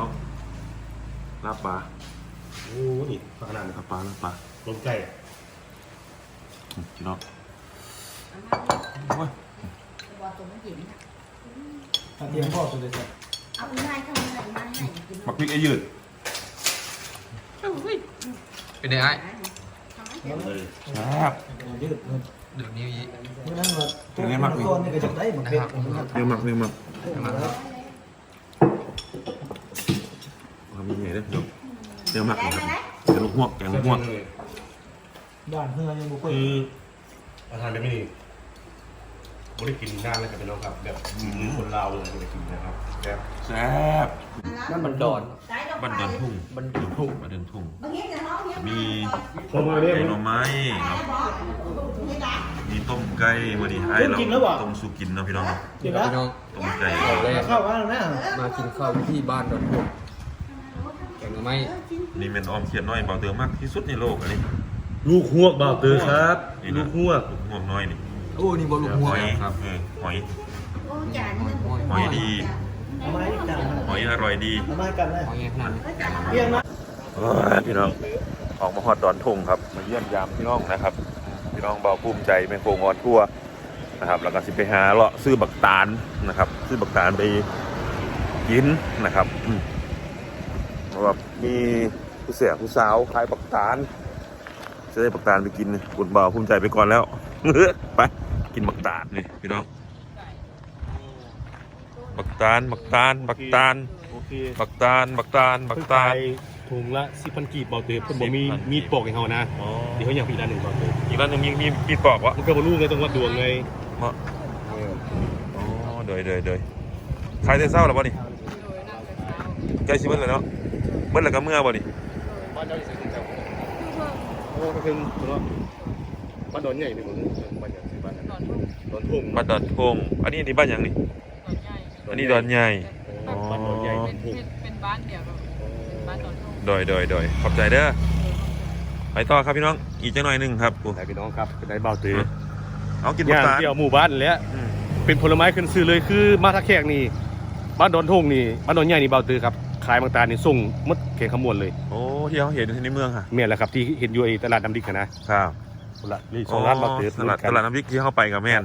น้องลาบปลาโอ้นี่ขนาดนี้คลารับบปลาลาบปลาลมไก่อืมพี่น้องโอ้ยบอกตัวไม่หยิบนะเตรียมพ่อตัวเดียวเอาอีไม้เข้ามาอีไม้ให้กินหมักพริกไอ้ยืดเป็นไงไอ้เลยครับยืดมันเดี๋ยวนี้นั่นว่าตัวมันก้อนนี่ก็จะได้หมดเป็ดผมครับเนื้อหมักเนื้อหมักทำยังไงเด้อพี่น้องเนื้อหมักได้นะครับไหมแกงลูกหวกแกงลูกหวกเลยบ้านเฮือยังบุกไปคืออาหารแบบนี้ไม่ได้กินนานเลยครับพี่น้องครับ แบบคนลาวเลยไม่ได้กินนะครับแบบแซ่บนั่นมันดอนบ้านดอนทุ่งมันดอนทุ่งบ้านดอนทุ่ง มีพอมาเนี่ยแกงหน่อไม้เนาะมีต้มไก่มาดิให้เราต้มสุกินเนาะพี่น้องเนาะกินแล้วพี่น้องต้มไก่แรกเข้าบ้านนะมากินข้าวที่บ้านดอนทุ่งแกงหน่อ ไม้นี่เป็นออมเขียนน้อยเบาเติมมากที่สุดในโลกอันนี้ลูกหวกบ่าวเตอร์ครับ นี่ลูนะกหวก ลูกหวกน้อยนี่โอ้นี่บอลลูกหัหวอยครับเออหอย โอ้จานหอยดี เอาไม้กันหอยอร่อยดีเอาไม้กันเลยหอยแห้งเรียงนะโอ้ยพี่น้องออกมาฮอดดอนทุ่งครับ มาเยี่ยมยามพี่น้องนะครับ พี่น้องเบาภูมิใจแมงโคงออนทั่วนะครับ แล้วก็สิไปหาเลาะซื้อบักตาลนะครับ ซื้อบักตาลไปกินนะครับอืม เพราะว่ามีผู้เสียผู้สาวขายบักตาลจะได้บักตาลไปกินบุญเบาภูมิใจไปก่อนแล้ว ไปกินบักตาลนี่พี่น้องบักตาลบักตาลบักตาลโอเคบักตาลบักตาลบักตาลถุงละสิบพันกีบบ่าวเตอร์เพิ่นบอกมี10,000มีดปอกให้เขานะอ๋อเดี๋ยวเขาอยากมีด้านหนึ่งบ่าวเตอร์อีกร้านหนึงมีมีมีปอกวะมันก็บ่รู้ไงต้องวัดดวงไงมาอ๋อเดยเดยเดยขายแต่เศร้าแล้วป่ะนี่ใกล้ชิเบิ้ลเลยเนาะ เบิ้ลแล้วก็เมื่อป่ะนี่บ้านเราอยู่ไสกันครับโอ้ก็คือว่าบ้านดอนใหญ่นี่บ่บ้านใหญ่บ้านดอนทุ่งบ้านดอนทงอันนี้อันนี้บ้านหยังนี่อันนี้ดอนใหญ่อ๋อบ้านดอนใหญ่เป็นทุ่งเป็นบ้านเดียวกับเป็นบ้านดอนทุ่งโดยโดยโดยขอบใจเด้อไปต่อครับพี่น้องอีกจังหน่อยหนึงครับกูได้พี่น้องครับเป็นได้บ่าวเตอร์เอากินบัย่ากงตาลเที่ยวหมู่บ้านแหล้วอืมเป็นผลไม้ขึ้นซื้อเลยคือมาทักแขกนี่บ้านดอนทุ่งนี่บ้านดอนใหญ่นี่บ่าวเตอร์ครับ ขายบางตาลนี่ส่งหมดเขตขมวนเลยโอ้ที่เขาเห็นในเมืองค่ะเมียนแหละครับที่เห็นอยู่ไอ้ตลาดน้ำดิกอะนะ ครับคนละนี่สองร้านบ่าวเตอร์ตลาดตลาดน้ำพริกที่เข้าไปกับแม่น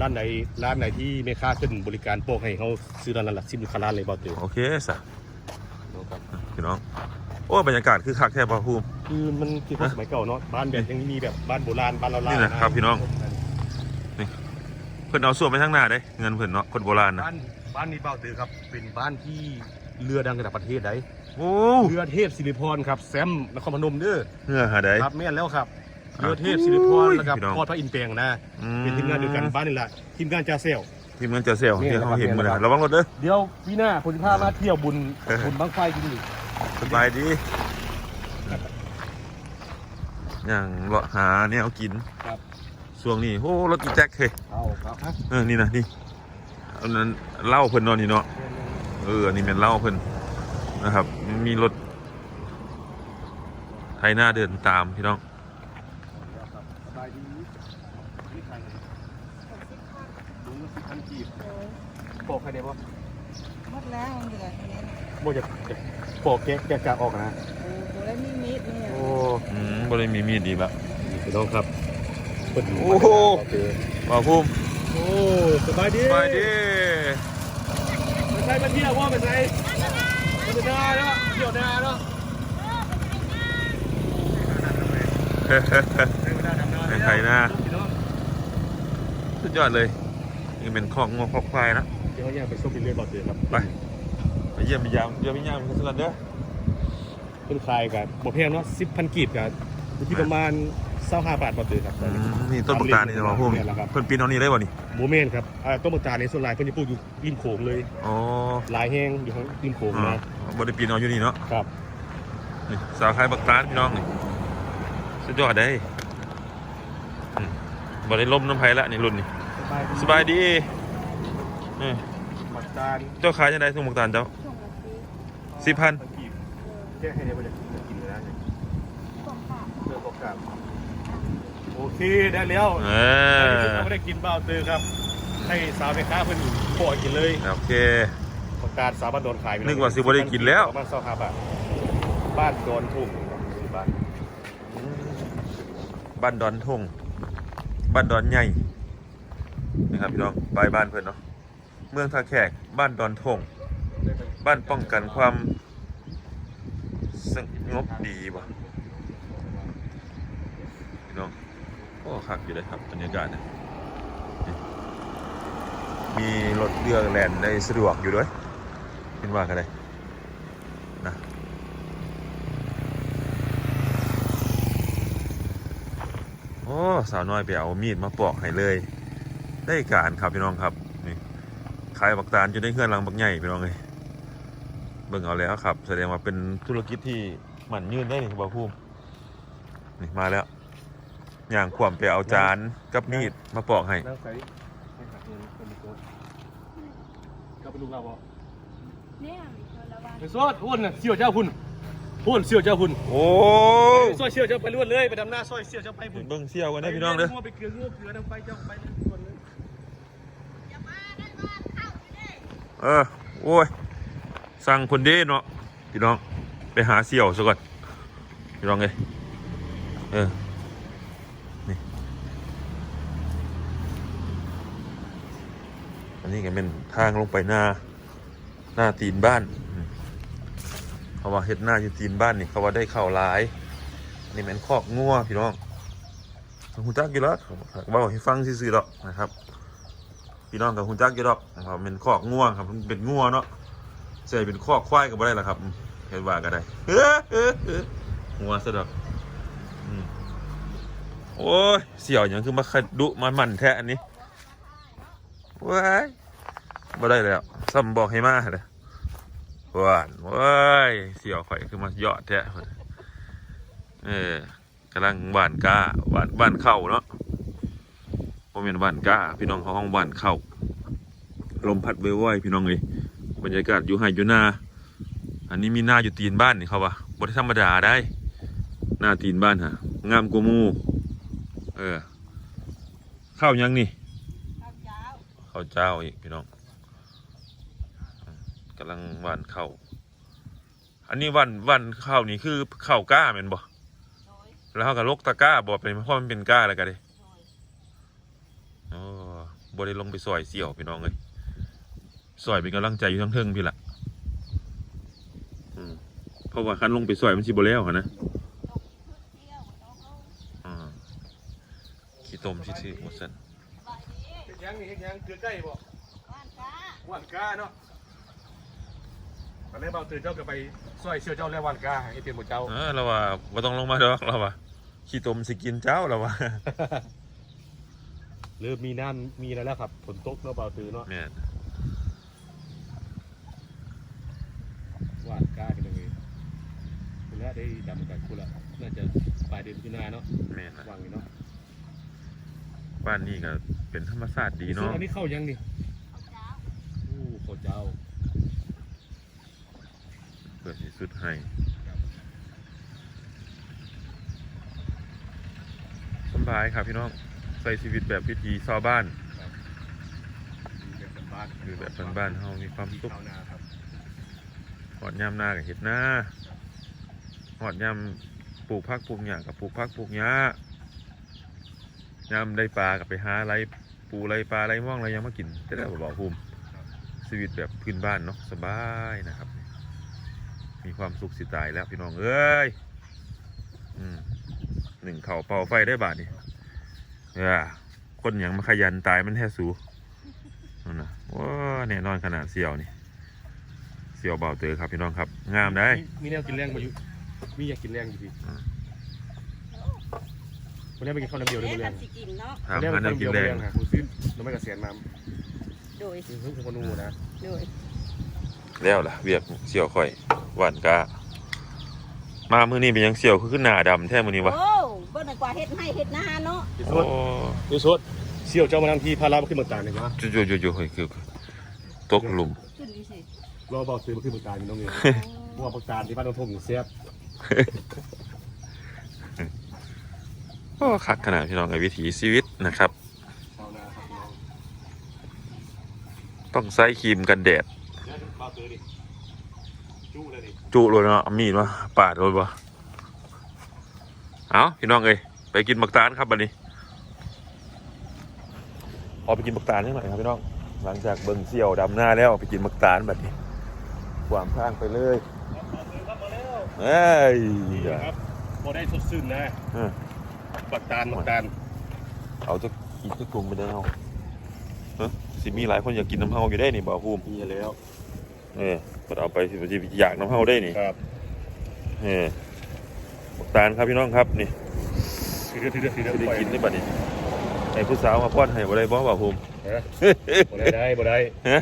ร้านไหนร้านไหนที่แม่ค้าขึ้นบริการโปกให้เขาซื้อร้านนั้นละสิบคาร้านเลยบ่าวเตอร์โอเคสะพี่น้องโอ้บรรยากาศคือคักแท้ป่ะภูมิคือมันคือคนสมัยเก่าเนาะบ้านแบบยังมีแบบบ้านโบราณบ้านเราๆนี่นะครับพี่น้องเพิ่นเอาส่วนไปทางหน้าได้เงินเพิ่นเนาะคนโบราณนะบ้านบ้านนี้บ่าวเตอร์ครับเป็นบ้านที่ เรือดังระดับประเทศได้โอ้เรือเทพศิริพรครับแซมนครพนมเด้อเงื่อหาได้ครับแม่นแล้วครับอะเรือเทพศิริพรแล้วกับพี่น้องพอดพระอินทร์แปลงนะอืมเป็นทีมงานเดียวกันบ้านนี่แหละทีมงานจ่าเซลทีมงานเจะเซลนี่ที่เขาเห็นนะครับมาเลยนี่นะครับระวังรถเด้อเดี๋ยวพี่หน้าผมจะพามาเที่ยวบุญเออบุญบังไฟที่นี่สบายดีอย่างเลาะหาเนี่ยเอากินครับช่วงนี้โอ้รถอีแจ็คเฮ้ยเอาครับฮะเออนี่นะนี่อันนั้นเหล้าเพิ่นเนอนนี่เนาะ เอออันนี้เป็นเล้าเพิ่นนะครับ มีรถไทยหน้าเดินตามพี่น้องสบายดีที่ไทยลุงละสิบพันกีบปอกใครได้บ่หมดแล้วเหลือแค่นี้บ่จะจะปอกแกะแกะกะออกนะโอ้โหแล้วมีมีดเนี่ยโอ้อืมบ่ได้มีมีดดีแบบพี่น้องครับโอ้โหบ่าวพุ่มโอ้สบายดีสบายดี ใช้มาเที่ยวว่าไปใช้ไปเที่ยวเนาะเที่ยวนาเนาะไปไทยหน้าพี่น้องสุดยอดเลยนี่เป็นของงอคอกควายนะเดี๋ยวย่างไปส่งที่เรือบ่อเตือครับไปไปเยี่ยมไปยามเยี่ยมไปยามกันสักเด้อเป็นคลายกับบ่แพงเนาะสิบพันกีบกับอยู่ที่ประมาณ เศร้าห้าบาทบ่อเตือครับอืมนี่ต้นบุกตาลนี่บ่าวพุ่มเนี่ยแหละครับ เพิ่นปีนเอานี่ได้บ่นี่โมเมนต์ครับอ่าต้นมะตาลในส่วนหลายเพิ่นจะปลูกอยู่ริมโขงเลยอ๋อหลายแห้งอยู่ข้างริมโขงอ่านะบ่ได้ปีนเอาอยู่นี่เนาะครับนี่สาวขายบักตาลพี่น้องนี่สุดยอดได้อืมบ่ได้ล้มน้ำไผละนี่รุ่นนี่สบายดีเออมะตาลเจ้าขายจังได๋ทุ่งบักตาลเจ้าสิบพันกีบแก้ให้ได้บ่ได้กินเลยนะเรื่องของกลาง โอเคได้แล้วเออันนี้อเราไม่ได้กินเบ้าเตอร์ครับ ให้สาวแม่ค้าเพิ่นปล่อยกินเลยโอเคประกาศสาบันโดนขายไปนึกว่าสิบ่ได้กินแล้วประมาณสองห้าบาทบ้านโดนทุ่งบ้านบ้านดอนทงบ้านดอนใหญ่นะครับพี่น้องไปบ้านเพื่อนเนาะเมืองท่าแขกบ้านดอนทงบ้านป้องกันความสงบดีบ่พี่น้องโอ้คักอยู่เลยครับบรรยากาศนะนี่มีรถเรือแล่นได้สะดวกอยู่ด้วยเป็นว่ากันเลยนะโอ้สาวน้อยไปเอามีดมาปอกให้เลย ได้การครับพี่น้องครับนี่ขายบักตาลจนได้เงื่อนลังบักใหญ่พี่น้องเลยเบิ่งเอาแล้วครับ แสดงว่าเป็นธุรกิจที่หมั่นยืนได้นี่บ่าวภูมินี่มาแล้ว ย่างขวามไปเอาจานกับมีดมาปอกให้นั่งใส่ให้หักเงินคนมีโต๊ะก็เป็นลูกเราบ่เนี่ยระวังไปซอดอ้วนน่ะเสี่ยวเจ้าพุ่นพุ่นเสี่ยวเจ้าพุ่นโอ้ซอยเสี่ยวเจ้าไปล้วนเลยไปดำหน้าซอยเสี่ยวเจ้าไปพุ่นเบิ่งเสี่ยวกันได้อพี่น้องเด้อไปไปเกลือเกลือเกลือน้ำไปเจ้าไปเลยล้วนเลยเออโอ้ยสั่งคนเด้เนาะพี่น้องไปหาเสี่ยวซะก่อนพี่น้องเลยเออ นนี้ก็เป็นทางลงไปหน้าหน้าตีนบ้านเขาว่าเฮ็ดหน้าอยู่ตีนบ้านนี่เขาว่าได้เข้าหลายนี่เป็นคอกงัวพี่น้องคุณจักอยู่แล้วเว่าให้ฟังซื่อๆดอกนะครับพี่น้องกับคุณจักอยู่ดอกนะครับเป็นคอกงัวครับเป็นงัวเนาะใส่เป็นคอกควายก็บ่ได้ละครับเห็นว่าก็ได้งัวซะดอกโอ้ยเสี่ยวอย่างคือมาขัดดุมาหมั่นแท้อันนี้ ว้ายบ่ได้แล้วซ้ำบอกให้มาเลยหวานว้ายเสียวข่อยคือมาเหยาะแท้เออกำลังหวานก้าหวานหวานเข้าเนาะผมเป็นหวานก้า พี่น้องเขาห้องหวานเข้าลมพัดเว้ยพี่น้องเลยบรรยากาศอยู่ไห่อยู่นาอันนี้มีหน้าอยู่ตีนบ้านนี่เขาวะบ่ได้ธรรมดาได้ หน้าตีนบ้านฮะงามกว่าหมู เออ ข้าวยังนี่ ข้าวเจ้าข้าวเจ้าอีกพี่น้องกำลังหว่านข้าวอันนี้วันวันข้าวนี่คือข้าวกล้าเป็นบ่โดยแล้วเขาก็ลกตะกร้าบ่เป็นเพราะมันเป็นกล้าแล้วกันเด้โดยโอ้บ่ได้ลงไปซอยเสี่ยวพี่น้องเลยซอยเป็นกำลังใจอยู่ทั้งเทิงพี่ละอืมเพราะว่าคันลงไปซอยมันสิบ่แล้วหั้นนะเที่ยวน้องเขาอ่าขี้ต้มซื่อๆหมดซั่นสบายดีเฮ็ด ยังนี่เฮ็ดยังเกลือใกล้บ่บ้านจ้าหวานก้าเนาะตอนแรกเบาตื่นเจ้าก็ไปซอยเสี่ยวเจ้าแล้วหวานก้าให้เป็นหมดเจ้าเออเราว่าบ่ต้องลงมาดอกเราว่าขี้ต้มสิกินเจ้าเราว่าเริ่มมีน้ำมีอะไรแล้วครับฝนตกเนาะเบาตื่นเนาะแม่นหวานก้ากันเลยคุณละได้ดำกันคุณละน่าจะปลายเดือนมิถุนายนเนาะแม่นนะวางอยู่เนาะบ้านนี้ก็ เป็นธรรมศาสตร์ดีเนาะอันนี้เข้ายังนี่ข้าวเจ้าโอ้ข้าวเจ้าเปิดที่สุดให้สำบายครับพี่น้องใส่ชีวิตแบบพิธีชาวบ้านแบบบ้านๆคือแบบบ้านๆเฮามีความสุขชาวนาครับหอดยามหน้ากับเห็ดหน้าหอดยามปลูกพักปลูกหญ้ากับปลูกพักปลูกหญ้า ยามได้ปลากับไปหาไรปูไรปลาไรม่วงไรยังมากินจะได้บ่บอกภูมิชีวิตแบบพื้นบ้านเนาะสบายนะครับ มีความสุขสิตายแล้วพี่น้องเอ้ยอหนึ่งเข่าเป่าไฟได้บาทนี่เออคนอย่างมาขยันตายมันแท้สูนั่นนะว้าแน่นอนขนาดเสี่ยวนี่เสี่ยวเบาเตอครับพี่น้องครับ งามได้ มีแนวกินแรงมาอยู่มีอยากกินแรงอยู่พี่ วันนี้ไปกินข้าวน้ำเดียวเลยเอ๊ะมื้อแรทำงสิกินเนาะถามวันนี้หาไปแนกิวนกิข้าวนเดียวแรแรงงค่ะคุณซื้อน้ำไม่กระเสียนมาโดยคือเพิ่งคนนูนะโดยแล้วล่ะเวียกเสี่ยวข่อยหวานกามามือนี้เป็นหยังเสี่ยวคือขึ้นหน้าดำแท้มือนี้วะโอ้บ่นึกว่าเฮ็ดให้เฮ็ดนาเนาะพี่โอ้สุดพี่สุดเสี่ยวเจ้ามาทำทีพาเรามาขึ้นเมืองตาลเลยนะจุจุจุจุเฮ้ยคือตกหลุม ขึ้นดิสิรอเบาตื่นมาขึ้นเมืองตาลนี่น้องเนี่ยเพราะว่าเมืองตาลที่บ้านน้องทงอยู่เสียบ โอ้คักขนาดพี่น้องไอ้วิถีชีวิตนะครับชาวนาครับพี่น้องต้องใส่ครีมกันแดดเดี๋ยวเบาเตอร์ดิจู้เลยดิจุเลยเนาะเอามีดมาปาดเลยบ่เอาพี่น้องเอ้ยไปกินบักตาลครับบัดนี้ออกไปกินบักตาลนิดหน่อยครับพี่น้องหลังจากเบิ่งเสี่ยวดำหน้าแล้วไปกินบักตาลบัดนี้ขวางทางไปเลยครับมาแล้วเอ้ยนี่ครับพอได้สดชื่นนะ เออบักตาลบักตาลเอาจะกินจะกลุ่มไปได้เอาเฮ้ยสิมีหลายคนอยากกินน้ำเฮาอยู่ได้นี่บ่าวภูมิมีแล้วเออก็เอาไปสิสิอยากน้ำเฮาได้นี่ครับเออบักตาลครับพี่น้องครับนี่ทีเดียวทีเดียวทีเดียวไม่ได้ปล่อยกินได้บัดนี้ไอ้ผู้สาวมาป้อนให้บ่ได้บ่บ่าวภูมิฮะบ่ได้ได้บ่ได้ฮะ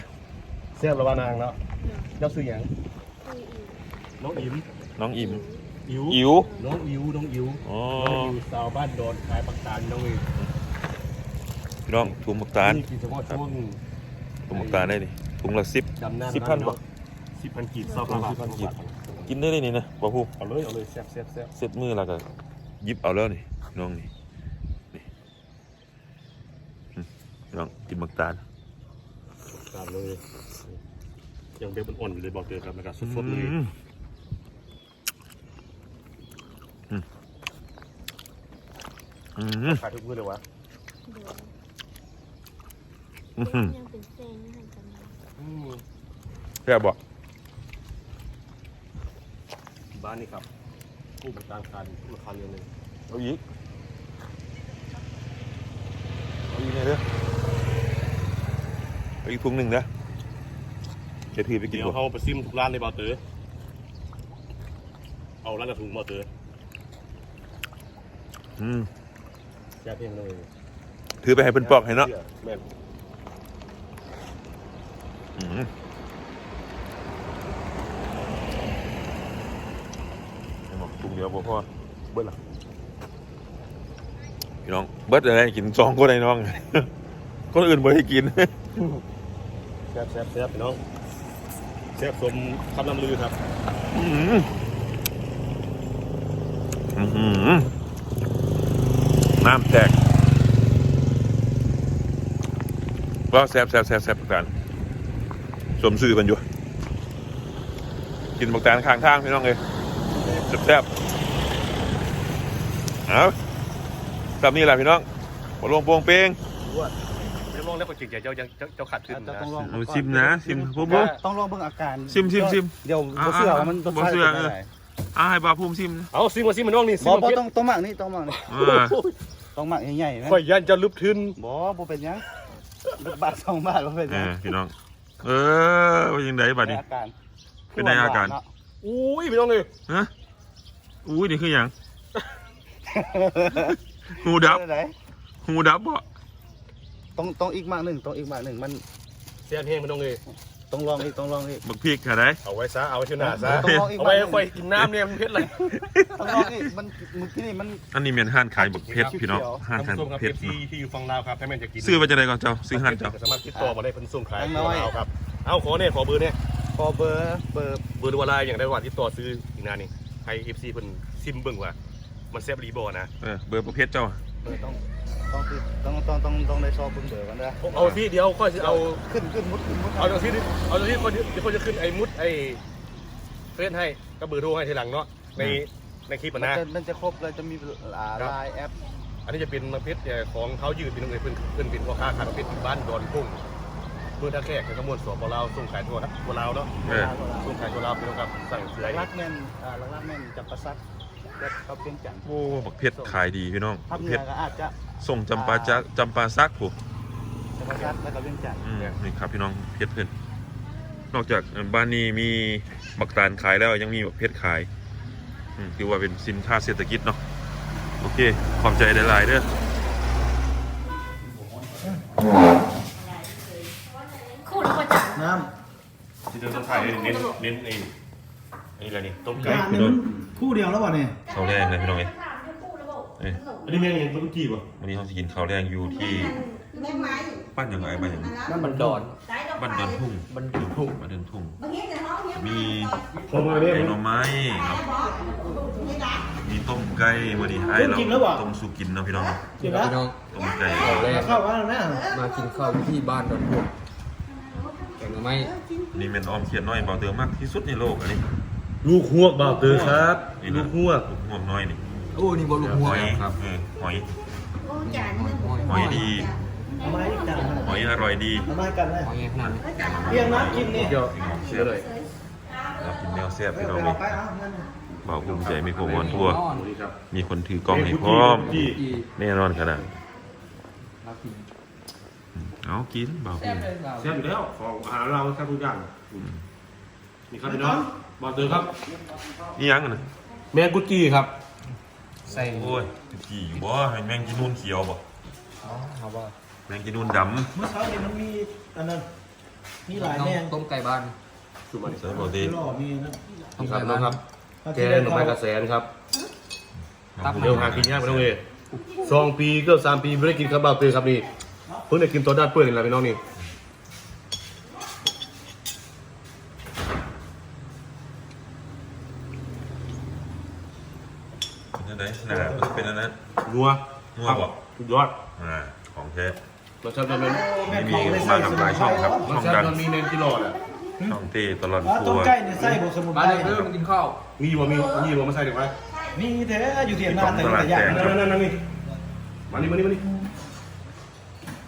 แซ่บระวานางเนาะเจ้าซื้อหยังน้องอิ๋มน้องอิ่ม อิ๋วอิ๋วน้องอิ๋วน้องอิ๋วอ๋อน้องอิ๋วสาวบ้านโดนขายบักตาลน้องอิ๋วพี่น้องถุงบักตาลนี่กินเฉพาะช่วงถุงบักตาลได้นี่ถุงละสิบดำหน้าสิบพันบ่สิบพันกีบซาวบาทสิบพันกีบกินได้เลยนี่นะบ่าวภูมิเอาเลยเอาเลยแซ่บแซ่บแซ่บเสร็จมือแล้วก็หยิบเอาแล้วนี่น้องนี่นี่อืมน้องกินบักตาลตามเลยยังเด็กมันอ่อนอยู่เลยบอกเตือนครับแล้วก็สดๆเลย อืมอืมอืมขายทุกมื้อเลยวะอืมอืมยังเป็นเซนให้กันมาอืมแค่บอกบ้านนี่ครับผู้ประกอบการราคาเรียนเลยเอาอีกเอาอีกไงเด้อเอาอีกถุงหนึ่งนะเดี๋ยวถือไปกินเดี๋ยวก่อนเขาไปซิมทุกร้านเลยบอเตอร์เอาร้านกระถุงบอเตอร์ อืมแซ่บเพียงเลยถือไปให้เพิ่นปอกให้เนาะแม่นอืมให้หมอกถุงเดียวพอพอเบิดละพี่น้อง เบิดอะไรกินสองคนไอ้น้อง คนอื่นไม่ได้กินแซ่บแซ่บแซ่บพี่น้องแซ่บสมคำนำลือครับ อืมอื้อหือ น้ำแตกก็แซ่บแซ่บแซ่บแซ่บประการสมซื่อมันอยู่ กินบักแตนข้างทางพี่น้องเลยแซ่บแซ่บเอาแบบนี้แหละพี่น้องบอลงโปวงเป้งไม่ลองแล้วก็จริงใจเจ้ายังเจ้าเจ้าขัดขึ้นนะต้องลองเอาชิมนะชิมปุ๊บปุ๊บต้องลองเบิ่งอาการชิมชิมชิมเดี๋ยวบ่เชื่อว่ามันรสชาติบ่เชื่อเป็นเออยังไงอ่าให้บาภูมิชิมนะเอาซิมมาซิมมันน้องนี่ซิมบ่มาบ่เพี้ยต้องต้องหมักนี่ต้องหมักนี่เออ ต้องหมักใหญ่ๆนะข่อยยันจะลึบทึนบ่บ่เป็นหยังบาทสองบาทบ่เป็นเอหยังอพี่น้อง เออว่ายังไงบัดนี้ อาการเป็นไงอาการ อุ้ยพี่น้องเลยฮะอุ้ยนี่คืออย่างหูดับ เป็นไงหูดับบ่ต้องต้องอีกหมากหนึ่งต้องอีกหมากหนึ่งมันแซ่บแห้งพี่น้องเลย ต้องลองอีกต้องลองอีกบักพริกค่ะได้เอาไว้ซะเอาไว้เชื่อหน้าซะต้องลองอีกเอาหมาไว้กหนึ่งค่อยกินน้ำเนี่ยมันเผ็ดเลยต้องลองอีกมันเมื่อกี้นี่มันอันนี้เมียนห้านขายบักเพชรพี่น้องห้านท่านขายผู้ชมบัคกรับเพเอชรฟซีที่อยู่ฝั่งลาวครับถ้าแม่นจะกินซื้อมาจากไหนก่อนเจ้าซื้อห้านเจ้าสามารถติดต่อมาได้เพิ่นส่งขายฝั่งลาวครับเอาขอเนี่ยขอเบอร์เนี่ยพอเบอร์เบอร์เบอร์ดูอะไรอย่างได้ว่าติดต่อซื้ออีกนานนี่ให้เอฟซีเพิ่นซิมเบิ่งว่ามันแซ่บรีบอนะเออเบอร์บักเพชรเจ้าเบอร์ต้อง ต้องติดต้องต้องต้องต้องได้ชอบเบิ่งเบอร์กันนะเอาที่เดียวค่อยสิเอา ขึ้นขึ้นมุดขึ้นมุดเอาตรงที่เอาตรงที่คนเดี๋ยวคนจะขึ้นไอ้มุดไอ้เฟซให้ก็เบอร์โทรให้ทีหลังเนาะในในคลิปมัอะนนะ จะมันจะครบเลยจะมีไลน์แอปอันนี้จะเป็นมาเพชรของเขายืดเป็นตรงไหนเพิ่นเพิ่นเป็นพ่อค้าขายมาเพชรบ้านดอนทุ่งเมื่อท่าแขกในขมวนสวนของเราส่งขายทั่วนะทั่วลาวเนาะเออ ส่งขายทั่วลาวพี่น้องครับสั่งซื้อลัได้กแม่นอ่าลักแม่นจับประสัก แล้วเขาเพียงจันทร์โอ้บักเพชรขายดีพี่น้องภาบัคกเหเพนืชอรก็อาจจะส่งจำปาจักจำปาซักผู้จับประสักแล้วก็เพียงจันทร์อืมนี่ครับพี่น้องเพชรเพิ่นนอกจากบ้านนี้มีบักตาลขายแล้วยังมีบักเพชรขายอืมถือว่าเป็นสินค้าเศรษฐกิจเนาะโอเคขอบใจหลายๆเด้อคู่แล้วก็จับน้ที่จะถ่ายเน้นเน้นไอ้ไอ้อะไรนี่ต้มำไก่พี่น้องคู่เดียวแล้วบ่เนี่ยข้าวแรงเลยพี่น้องเอ้ยเอ้ยอันนี้แม่งยังต้มกี่ป่ะวันนี้เราจะกินข้าวแรงอยู่ที่แม่ไม้บ้านยังไงบ้านยังไงนั่นบันดอนบ้านดอนทุ่งบันดอนทุ่งบ้านดอนทุ่งบางทีแต่น้องเนี่ยมีพอมาเนี่ยไก่หน่อไม้เนาะมีต้มไก่มาดีให้เราต้มสุกินเนาะพี่น้องกินแล้วพี่น้องต้มไก่ข้าวแรกเข้าว่าแล้วนะมากินข้าวที่บ้านดอนทุ่งแกงหน่อไม้ไม่นี่เป็นออมเขียนน้อยเบาเติมมากที่สุดในโลกอันนี้ ลูกหวกบ่าวเตอครับนี่ลูนะกหวกลูกหวกน้อยนี่โอ้ นี่บอลลูกหัวหอยครับเออหอย โอ้จานนึงหอยดี เอาไม้จังหอยอร่อยดีเอาไม้กันเลยหอยขนาดนี้เรียงน้ำกินนี่เดี๋ยวเสีเสียยเลเลยยเรากินแนวแซ่บไปพี่น้องเอานี่ไปเอานั่นเบาภูมิใจไม่โคมอนทั่วนอนนี่ครับมีคนถือกล้องให้พร้อมที่อีแน่นอนขนาดรักกินเอากินเบาแซ่ภูบมิเลยเราแซ่บอยู่แล้วของอาหารเราแซ่บทุกอย่างนี่ครับพี่น้อง บ่าวเตอครับนี่ยังนะแมงกุจีครับ ใส่โอ้ยกี่อยู่บ่ให้แมงกินนูนเขียวบ่อ๋อเอาว่าแมงกินนูนดเมื่อเช้านี่มันมีอันนั้นมีหลายแมงต้มไก่บ้านสุมาำดิใส่เบาเตหล่อมีนั่นต้มนี่คไก่รับน้บ้าองนครับแกงหน่อไม้กระแสนครับตับเดี๋ยวหากินยากไปน้องเอสองปีเกือบสามปีไม่ได้กินครับบ่าวเตอครับนี่เพิ่งได้กินตอนด้านเปื่อยนี่แหละพี่น้องนี่เป็นอะไรหนามันเป็นอั นนั้นนัวนัวบ่สุดยอดอ่าของแท้รสชาติมันเป็นไม่มีมากับหลายช่องครับรช่สองชาดัติงมันมีเน้นกิโลแหละช่องเต้ตลอดว่าทัต้มวร์ไก่เนี่ยใส่บวสมุนบ้าไพนรเริ่มกินข้าว มีบ่มีมีบ่มาใส่เด็กไว้มีแท้อยู่เถียงนาแต่ไม่ได้ยากนั่นะนนั่นนั่นนี่มานี่มานี่มานี่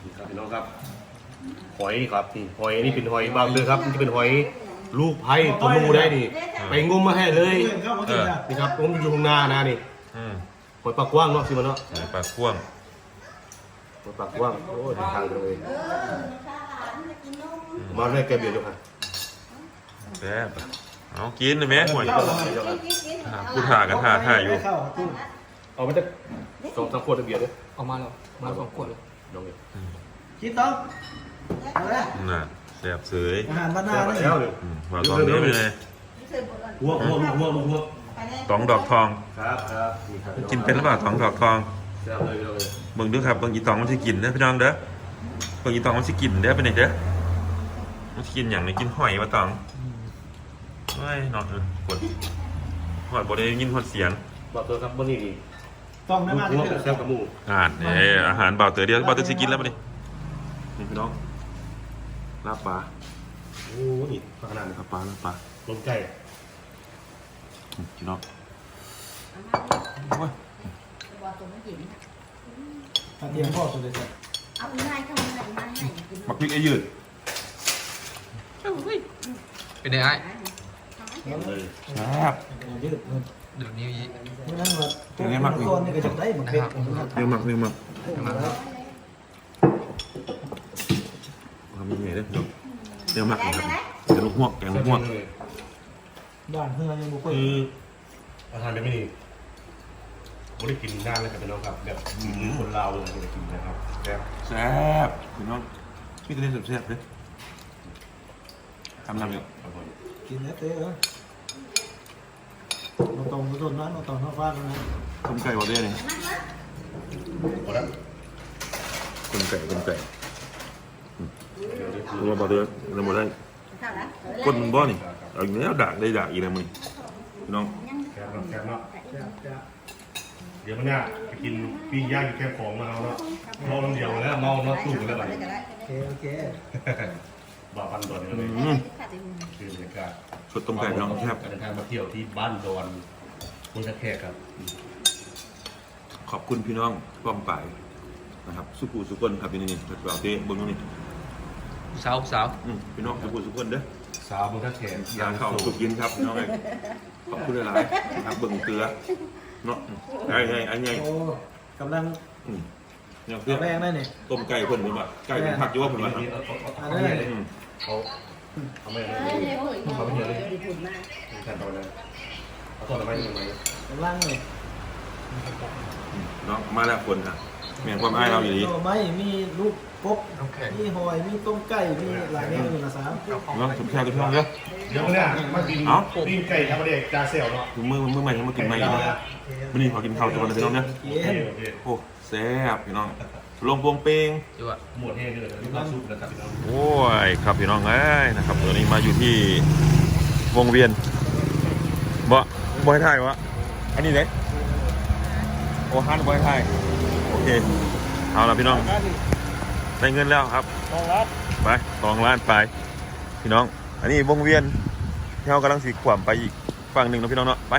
นี่ครับพี่น้องครับหอยครับนี่หอยนี่เป็นหอยบางเรือครับนี่เป็นหอยลูกไผ่ตัวมูได้นี่ไปงมมาให้เลย เพื่อนเข้ามากินนะนี่ครับงมอยู่ข้างหน้านะนี่อืมห อยปากกว้างเนาะสิมันเนาะไหนปลาพ่วงหอยปากกว้างโอ้ยทางเลยมาได้แกเบียดอยู่ค่ะแซ่บเอากินเลยแม่ห่วยเข้ามากูถ่ากันถ่าถ่าอยู่เข้าตู้เอาไปจะสองสามขวดเบียดเลยออกมาแล้วมาสองขวดเลยน้องนี่คิดต้องเอาละน่ะแซ่บเสยอาหารบ้านนาแล้เนี่วยเลยอืมว่าตอนนี้เป็นไงหัวหัวหัวหัวหัว ตองดอกทอง ครับครับนี่ครับกินเป็นหรือเปล่าตองดอกทองแซ่บเลยเลยเบิ่งดูครับเบิ่งอีตองมันสิกินเด้อพี่น้องเด้อเบิ่งอีตองมันสิกินเด้อเป็นไงเด้อมันสิกินอย่างไรกินหอยมาตองเฮ้ยนอนเออปวดหอดบ่ได้ยินหอดเสียงบอกตัวครับวันนี้นี่ต้องได้มาหัวที่แซ่บกับหมูอ่านเอออาหารเบาเต๋อเดียวเบาเต๋อสิกินแล้วมาดินี่พี่น้องลาบปลาโอ้นี่ขนาดนี้ลาบปลาลาบปลาลมไก่ อืมพี่น้องโอ้ยบอกตัวมันหญิงเตรียมพ่อสุดเลยจ้ะเอาง่ายเข้ามาให้มาให้กินมักพริกไอ้ยืดเป็นไงไอ้เลยครับยืดเดี๋ยวนี้ไม่นั่งแบบตัวนี่ก็จะได้เหมือนเป็ดเนื้อหมักเนื้อหมักทำยังไงเด้อพี่น้องเนื้อหมักนะครับแกงลูกหวกแกงลูกหวก บ้านเพื่อนยังบุกไปคืออาหารแบบนี้ไม่ได้กินนานเลยครับพี่น้องครับแบบคนลาวเลยไม่ได้กินนะครับแซ่บแซ่บพี่น้องพี่ก็เล่นแซ่บๆเลยทำน้ำอยู่ครับผมกินแล้วเต้เออเราตรงเราต้นนั้นเราตรงท้องฟ้าตรงนั้นต้มไก่บอเด้นี่หมดแล้วต้มไก่ต้มไก่เดี๋ยวเดี๋ยวตัวบอเด้เราบอได้เท่าไหร่ก้นมันบ่นี่ เอาอีกแล้วด่างได้ด่างอีกแล้วมึงพี่น้องแซ่บเนาะแซ่บเนาะเดี๋ยวมันเนี่ยไปกินปิ้งย่างอยู่แค่ของมาเอาเนาะเมาน้ำเดียวแล้วเมาเนาะสู้กันแล้วบัดนี้โอเคโอเคบ่าปันตอนนี้เลยอืมคือบรรยากาศสดต้มไก่พี่น้องแซ่บการเดินทางมาเที่ยวที่บ้านดอนพุทธแขกครับ ขอบคุณพี่น้องป้อมป่ายนะครับสุกูสุกคนครับพี่นี่เปล่าเต้เบิ้งตรงนี้สาวสาวอืมพี่น้องสุกูสุกคนเด้อ สาวพุทธแขกยาเข้าสุกยินครับพี่น้องเอ้ยขอบคุณหลายๆนะครับเบิ้งเกลือเนาะไอ้ไอ้ไอ้ไงโอ้กำลังอืมเนี่ยเพื่อแรงได้เนี่ยต้มไก่เพิ่นเพิ่นว่าไก่เป็นผักอยู่ว่าเพิ่นว่าเอาเอาเอาเอาเอาอืมเอาเอาไม่เลยเฮ้ยเขาไปเยอะเลยดีผุนมากขั้นตอนนั้นเอาตอนอะไรยังไงกำลังเลยเนาะมาแล้วคนค่ะ แม่นความอ้ายเราอยู่ดีไม่มีลูกกบมีหอย มีต้มไก่ มีหลายแนวอยู่นะสามเนาะสุดแซ่บทุกท่านเด้อ เดี๋ยวเนี่ยมากินเอ้า ปิ้งไก่ธรรมดาจาเซลเนาะถึงมือมือใหม่ยังมากินใหม่อีกเนาะมื้อนี้ขอกินข้าวตัวนึงพี่น้องเด้อโอเคโอเคโอ้แซ่บพี่น้องลงโปงเปง จั่วหมดแห้งเลยลูกน้ำซุปนะครับพี่น้อง โอ้ยครับพี่น้องเอ้ยนะครับตัวนี้มาอยู่ที่วงเวียนบ่บ่ให้ถ่ายวะอันนี้เด็กโอ้ฮันบ่ให้ถ่าย โอเค เอาละพี่น้อง ได้เงินแล้วครับต้องรับไปสองล้านไปพี่พี่น้อง อันนี้วงเวียนที่เรากำลังสีขวามไปอีกฝั่งหนึ่งเนาะพี่น้องเนาะ ไป